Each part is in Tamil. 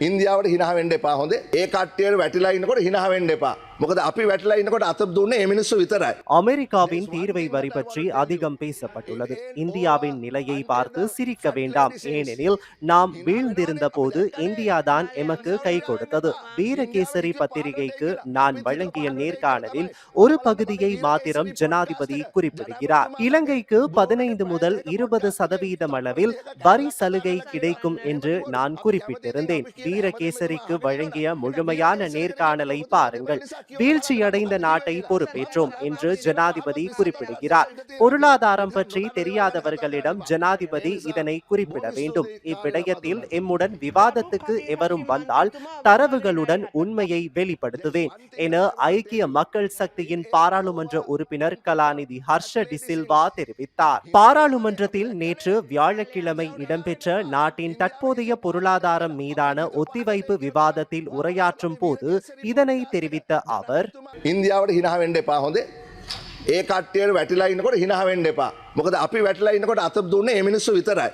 ඉන්දියාවට හිනාවෙන්ඩ එපා හොඳ. ඒ කට්ටියට වැටිලා ඉන්නකොට හිනාවෙන්ඩ එපා. මොකද අපි වැටලා ඉන්නකොට අත දුන්න එමිනිස්සු විතරයි. அமெரிக்காவின் தீர்வை வரி பற்றி அதிகம் பேசப்பட்டுள்ளது இந்தியாவின் நிலையை பார்த்து சிரிக்க வேண்டாம் ஏனெனில் நாம் வீழ்ந்திருந்த போது இந்தியாதான் எமக்கு கை கொடுத்தது வீரகேசரி பத்திரிகைக்கு நான் வழங்கிய நேர்காணலில் ஒரு பகுதியை மாத்திரம் ஜனாதிபதி குறிப்பிடுகிறார் இலங்கைக்கு பதினைந்து முதல் இருபது சதவீதம் அளவில் வரி சலுகை கிடைக்கும் என்று நான் குறிப்பிட்டிருந்தேன் வீரகேசரிக்கு வழங்கிய முழுமையான நேர்காணலை பாருங்கள் வீழ்ச்சியடைந்த நாட்டை பொறுப்பேற்றோம் என்று ஜனாதிபதி குறிப்பிடுகிறார். பொருளாதாரம் பற்றி தெரியாதவர்களிடம் ஜனாதிபதி இதனை குறிப்பிட வேண்டும். இவ்விடயத்தில் எம்முடன் விவாதத்துக்கு எவரும் வந்தால் தரவுகளுடன் உண்மையை வெளிப்படுத்துவேன் என ஐக்கிய மக்கள் சக்தியின் பாராளுமன்ற உறுப்பினர் கலாநிதி ஹர்ஷ டிசில்வா தெரிவித்தார். பாராளுமன்றத்தில் நேற்று வியாழக்கிழமை இடம்பெற்ற நாட்டின் தற்போதைய பொருளாதாரம் மீதான ஒத்திவைப்பு விவாதத்தில் உரையாற்றும் போது இதனை தெரிவித்த அவர் ඉන්දියාවට හිනාවෙන්ඩ එපා හොඳ ඒ කට්ටියට වැටිලා ඉන්නකොට හිනාවෙන්ඩ එපා මොකද අපි වැටලා ඉන්නකොට අත දුන්න එමිනිස්සු විතරයි.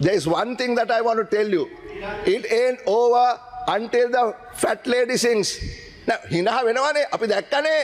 There is one thing that I want to tell you. It ain't over until the fat lady sings. හිනා වෙනවානේ. අපි දැක්කනේ.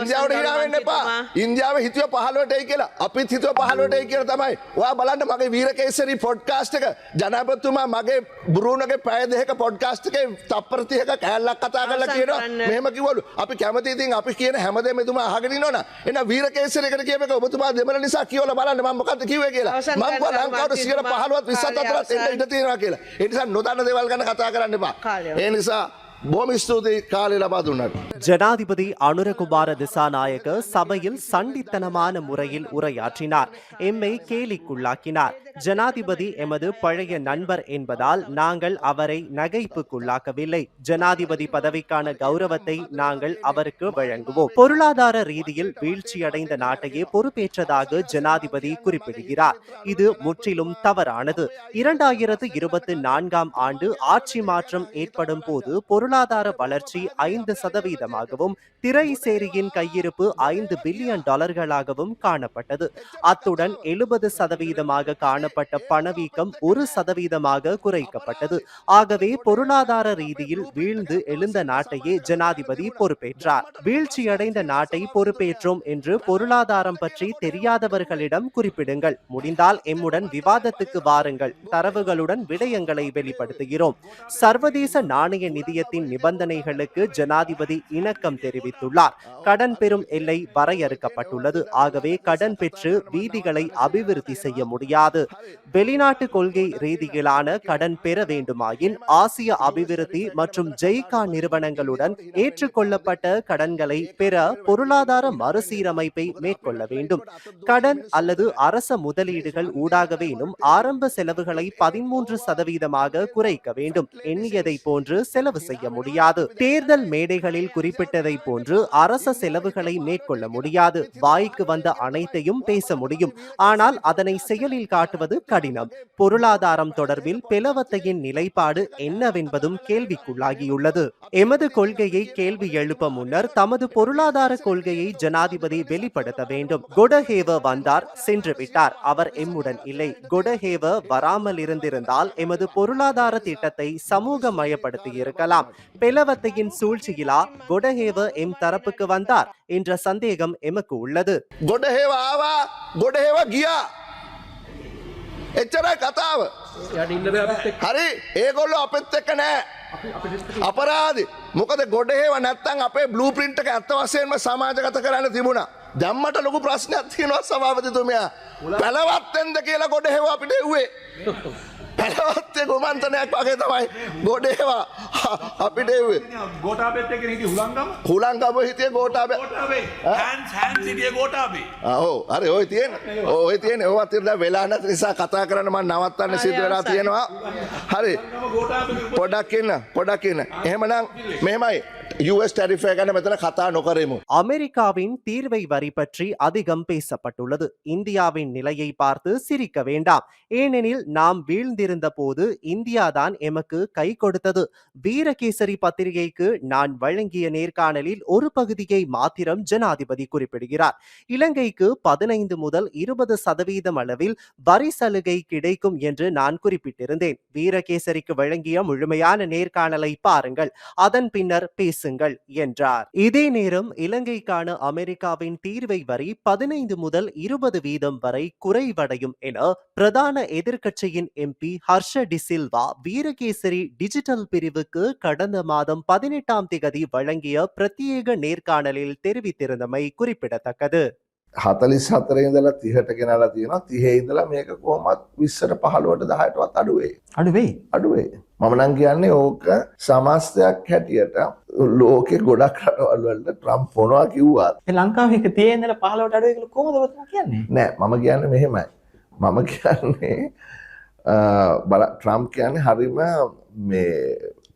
ඉන්දියාවට හිනාවෙන්න එපා. ඉන්දියාව හිතුව පහලුවටයි කියලා. අපි හිතුව පහලුවටයි කියල තමයි. වා බලන්න මගේ වීරකේසරි පොඩ්කාස්ටක ජනපතුමා මගේ බුරුණගේ පැයදෙක පොඩ්කාස්ටකේ තප්පරතියක කෑල්ලක් කතා කල කියන මෙහම කිවලු අපි කැමතිතින් අපි කියන හැමදේ මෙතුමා හගෙන නොන එන වීරකේසරකට කියක ඔබතුමා දෙමන නිසා කියවල බලන්න මමකත කිව කියලා. මංව ලංකාවට සියට පහලුවත් විසත් අතරත් එන්න ඉඩ තියෙනවා කියලා. එනිසා නොදන්න දෙවල් ගන්න කතා කරන්න එපා. ඒ නිසා భూమిస్తూది కాలిలాబాద్ ఉన్నారు ஜனாதிபதி அனுரகுமார திசாநாயக சபையில் சண்டித்தனமான முறையில் உரையாற்றினார் எம்மை கேலிக்குள்ளாக்கினார் ஜனாதிபதி எமது பழைய நண்பர் என்பதால் நாங்கள் அவரை நகைப்புக்குள்ளாக்கவில்லை ஜனாதிபதி பதவிக்கான கௌரவத்தை நாங்கள் அவருக்கு வழங்குவோம் பொருளாதார ரீதியில் வீழ்ச்சியடைந்த நாட்டையே பொறுப்பேற்றதாக ஜனாதிபதி குறிப்பிடுகிறார் இது முற்றிலும் தவறானது இரண்டாயிரத்து இருபத்தி நான்காம் ஆண்டு ஆட்சி மாற்றம் ஏற்படும் போது பொருள் பொருளாதார வளர்ச்சி ஐந்து சதவீதமாகவும் திரை சேரியின் கையிருப்பு ஐந்து பில்லியன் டாலர்களாகவும் காணப்பட்டது. அத்துடன் எழுபது சதவீதமாக காணப்பட்ட பணவீக்கம் ஒரு சதவீதமாக குறைக்கப்பட்டது. ஆகவே பொருளாதார ரீதியில் வீழ்ந்து எழுந்த நாட்டையே ஜனாதிபதி பொறுப்பேற்றார். வீழ்ச்சியடைந்த நாட்டை பொறுப்பேற்றோம் என்று பொருளாதாரம் பற்றி தெரியாதவர்களிடம் குறிப்பிடுங்கள். முடிந்தால் எம்முடன் விவாதத்துக்கு வாருங்கள். தரவுகளுடன் விடயங்களை வெளிப்படுத்துகிறோம். சர்வதேச நாணய நிதியத்தின் நிபந்தனைகளுக்கு ஜனாதிபதி இணக்கம் தெரிவித்துள்ளார். கடன் பெறும் எல்லை வரையறுக்கப்பட்டுள்ளது. ஆகவே கடன் பெற்று வீதிகளை அபிவிருத்தி செய்ய முடியாது. வெளிநாட்டு கொள்கை ரீதியிலான கடன் பெற வேண்டுமாயின் ஆசிய அபிவிருத்தி மற்றும் ஜெய்கா நிறுவனங்களுடன் ஏற்றுக்கொள்ளப்பட்ட கடன்களை பெற பொருளாதார மறுசீரமைப்பை மேற்கொள்ள வேண்டும். கடன் அல்லது அரச முதலீடுகள் ஊடாகவேனும் ஆரம்ப செலவுகளை பதிமூன்று சதவீதமாக குறைக்க வேண்டும். எண்ணியதை போன்று செலவு செய்ய முடியாது. தேர்தல் மேடைகளில் குறிப்பிட்டதை போன்று அரச செலவுகளை மேற்கொள்ள முடியாது. வாய்க்கு வந்த அனைத்தையும் பேச முடியும். ஆனால் அதனை செயலில் காட்டுவது கடினம். பொருளாதாரம் தொடர்பில் பிளவத்தையின் நிலைப்பாடு என்னவென்பதும் கேள்விக்குள்ளாகியுள்ளது. எமது கொள்கையை கேள்வி எழுப்ப முன்னர் தமது பொருளாதார கொள்கையை ஜனாதிபதி வெளிப்படுத்த வேண்டும். கொடஹேவ வந்தார் சென்று விட்டார். அவர் எம்முடன் இல்லை. கொடஹேவ வராமல் இருந்திருந்தால் எமது பொருளாதார திட்டத்தை சமூகமயப்படுத்தி இருக்கலாம். பிளவத்தையின் சூழ்ச்சியிலா கொடஹேவ எம் தரப்புக்கு வந்தார் என்ற சந்தேகம் எமக்கு உள்ளது ගොඩහෙව ආවා ගොඩහෙව ගියා එච්චරයි කතාව හරි ඒගොල්ල අපත් එක්ක නෑ අපරාධි මොකද ගොඩහෙව නැත්තන් අපේ බ්ලූ පින්ට් එක ඇත්ත වශයෙන්ම සමාජගත කරන්න තිබුණා දැම්මට ලොකු ප්‍රශ්නයක් තියෙනවා සභාපතිතුමයා පැලවත්තෙන්ද කියලා ගොඩහෙව අපිට එව්වේ පැලවත්තේ ගොමන්තනයක් වගේ තමයි ගොඩේවා. අපිට එව්වේ ගෝටාබෙත් එක හිටි හුළංගම හුලංගම? හිතේ ගෝටාබ ගෝටාබේ ඕ අර ඔය තියෙන. ඔය තියෙන. ඔවත් ඉරලා වෙලා නැති නිසා කතා කරන්න මම නවත්තන්න සිද්ධ වෙලා තියෙනවා. හරි. පොඩක් ඉන්න පොඩක් ඉන්න. එහෙමනම් මෙහෙමයි யூஎஸ் டெரிஃபை நம்ம கதா நுகரேமு. அமெரிக்காவின் தீர்வை வரி பற்றி அதிகம் பேசப்பட்டுள்ளது. இந்தியாவின் நிலையை பார்த்து சிரிக்க வேண்டாம். ஏனெனில் நாம் வீழ்ந்திருந்த போது இந்தியா தான் எமக்கு கை கொடுத்தது. வீரகேசரி பத்திரிகைக்கு நான் வழங்கிய நேர்காணலில் ஒரு பகுதியை மாத்திரம் ஜனாதிபதி குறிப்பிடுகிறார். இலங்கைக்கு பதினைந்து முதல் இருபது சதவீதம் அளவில் வரி சலுகை கிடைக்கும் என்று நான் குறிப்பிட்டிருந்தேன். வீரகேசரிக்கு வழங்கிய முழுமையான நேர்காணலை பாருங்கள். அதன் பின்னர் பேசு என்றார் இதே நேரம் இலங்கைக்கான அமெரிக்காவின் தீர்வை வரி பதினைந்து முதல் இருபது வீதம் வரை குறைவடையும் என பிரதான எதிர்க்கட்சியின் எம்பி ஹர்ஷ டிசில்வா வீரகேசரி டிஜிட்டல் பிரிவுக்கு கடந்த மாதம் பதினெட்டாம் திகதி வழங்கிய பிரத்யேக நேர்காணலில் தெரிவித்திருந்தமை குறிப்பிடத்தக்கது හතලිස් හතරේ ඉඳලා තිහට ගෙනලා තියෙනවා තිහේ ඉඳලා මේක කොහොමත් විස්සට පහළුවට දහයටවත් අඩුවේ අඩු වෙයි. අඩුවේ මම නම් කියන්නේ ඕක සමස්තයක් හැටියට ලෝකෙ ගොඩක් රටවල්වලට ට්‍රම්ප් පොනවා කිව්වත් ඒ ලංකාවේ එක තියෙනදලා 15ට අඩු වෙයි කියලා කොහොමද ඔබතුමා කියන්නේ? නෑ මම කියන්න මෙහෙමයි මම කියන්නේ බල ට්‍රම්ප් කියන්නේ හරිම මේ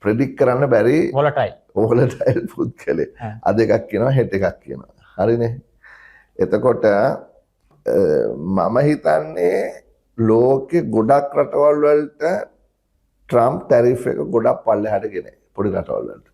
ප්‍රඩික් කරන්න බැරි volatile. ඕලටයිල් පුද් කළේ ආ. අද එකක් කියනවා හෙට එකක් කියනවා හරිනේ එතකොට මම හිතන්නේ ලෝකෙ ගොඩක් රටවල් වලට ట్రంప్ టారిఫ్ కూడా పల్లె అడిగినాయి ఇప్పుడు గతవాళ్ళు